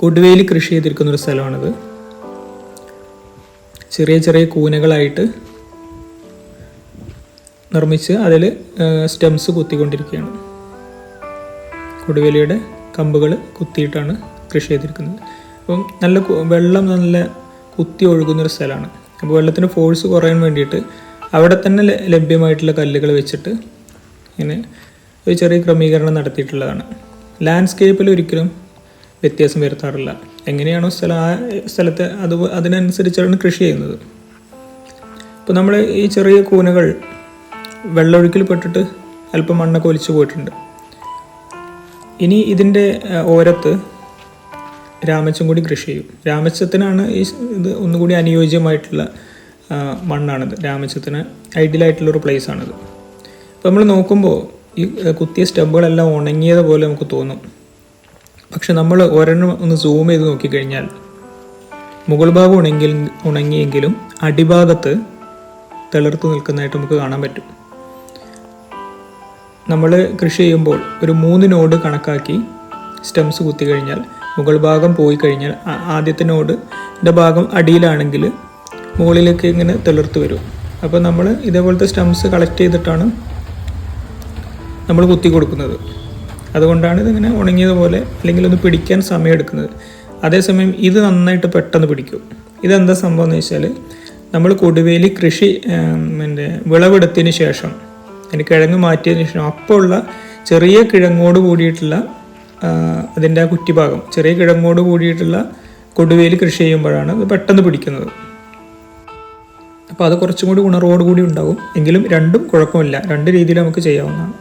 കൊടുവേലി കൃഷി ചെയ്തിരിക്കുന്ന ഒരു സ്ഥലമാണിത്. ചെറിയ ചെറിയ കൂനകളായിട്ട് നിർമ്മിച്ച് അതിൽ സ്റ്റെംസ് കുത്തിക്കൊണ്ടിരിക്കുകയാണ്. കൊടുവേലിയുടെ കമ്പുകൾ കുത്തിയിട്ടാണ് കൃഷി ചെയ്തിരിക്കുന്നത്. അപ്പം നല്ല വെള്ളം നല്ല കുത്തി ഒഴുകുന്നൊരു സ്ഥലമാണ്. അപ്പോൾ വെള്ളത്തിന് ഫോഴ്സ് കുറയാൻ വേണ്ടിയിട്ട് അവിടെ തന്നെ ലഭ്യമായിട്ടുള്ള കല്ലുകൾ വെച്ചിട്ട് ഇങ്ങനെ ഒരു ചെറിയ ക്രമീകരണം നടത്തിയിട്ടുള്ളതാണ്. ലാൻഡ്സ്കേപ്പിൽ ഒരിക്കലും വ്യത്യാസം വരുത്താറില്ല. എങ്ങനെയാണോ സ്ഥലം ആ സ്ഥലത്ത് അത് അതിനനുസരിച്ചാണ് കൃഷി ചെയ്യുന്നത്. ഇപ്പോൾ നമ്മൾ ഈ ചെറിയ കൂനകൾ വെള്ളൊഴുക്കിൽ പെട്ടിട്ട് അല്പം മണ്ണൊക്കെ ഒലിച്ചു പോയിട്ടുണ്ട്. ഇനി ഇതിന്റെ ഓരത്ത് രാമച്ചം കൂടി കൃഷി ചെയ്യും. രാമച്ചത്തിനാണ് ഈ ഇത് ഒന്നുകൂടി അനുയോജ്യമായിട്ടുള്ള മണ്ണാണിത്. രാമച്ചത്തിന് ഐഡിയലായിട്ടുള്ളൊരു പ്ലേസ് ആണിത്. അപ്പോൾ നമ്മൾ നോക്കുമ്പോൾ ഈ കുത്തിയ സ്റ്റെമ്പുകളെല്ലാം ഉണങ്ങിയത് പോലെ നമുക്ക് തോന്നും. പക്ഷെ നമ്മൾ ഒരെണ്ണം ഒന്ന് സൂം ചെയ്ത് നോക്കിക്കഴിഞ്ഞാൽ മുകൾ ഭാഗം ഉണങ്ങി ഉണങ്ങിയെങ്കിലും അടിഭാഗത്ത് തളിർത്ത് നിൽക്കുന്നതായിട്ട് നമുക്ക് കാണാൻ പറ്റും. നമ്മൾ കൃഷി ചെയ്യുമ്പോൾ ഒരു മൂന്ന് നോഡ് കണക്കാക്കി സ്റ്റെംസ് കുത്തി കഴിഞ്ഞാൽ മുകൾ ഭാഗം പോയി കഴിഞ്ഞാൽ ആദ്യത്തെ നോഡിന്റെ ഭാഗം അടിയിലാണെങ്കിൽ മുകളിലേക്ക് ഇങ്ങനെ തളിർത്ത് വരും. അപ്പോൾ നമ്മൾ ഇതേപോലത്തെ സ്റ്റെംസ് കളക്ട് ചെയ്തിട്ടാണ് നമ്മൾ കുത്തി കൊടുക്കുന്നത്. അതുകൊണ്ടാണ് ഇതിങ്ങനെ ഉണങ്ങിയതുപോലെ അല്ലെങ്കിൽ ഒന്ന് പിടിക്കാൻ സമയമെടുക്കുന്നത്. അതേസമയം ഇത് നന്നായിട്ട് പെട്ടെന്ന് പിടിക്കും. ഇതെന്താ സംഭവം എന്ന് വെച്ചാൽ നമ്മൾ കൊടുവേലി കൃഷി എന്റെ വിളവെടുത്തതിന് ശേഷം അതിന് കിഴങ്ങ് മാറ്റിയതിന് ശേഷം അപ്പോൾ ഉള്ള ചെറിയ കിഴങ്ങോട് കൂടിയിട്ടുള്ള അതിന്റെ ആ കുറ്റിഭാഗം ചെറിയ കിഴങ്ങോട് കൂടിയിട്ടുള്ള കൊടുവേലി കൃഷി ചെയ്യുമ്പോഴാണ് അത് പെട്ടെന്ന് പിടിക്കുന്നത്. അപ്പോൾ അത് കുറച്ചും കൂടി ഉണർവോടുകൂടി ഉണ്ടാകും. എങ്കിലും രണ്ടും കുഴപ്പമില്ല. രണ്ട് രീതിയിൽ നമുക്ക് ചെയ്യാവുന്നതാണ്.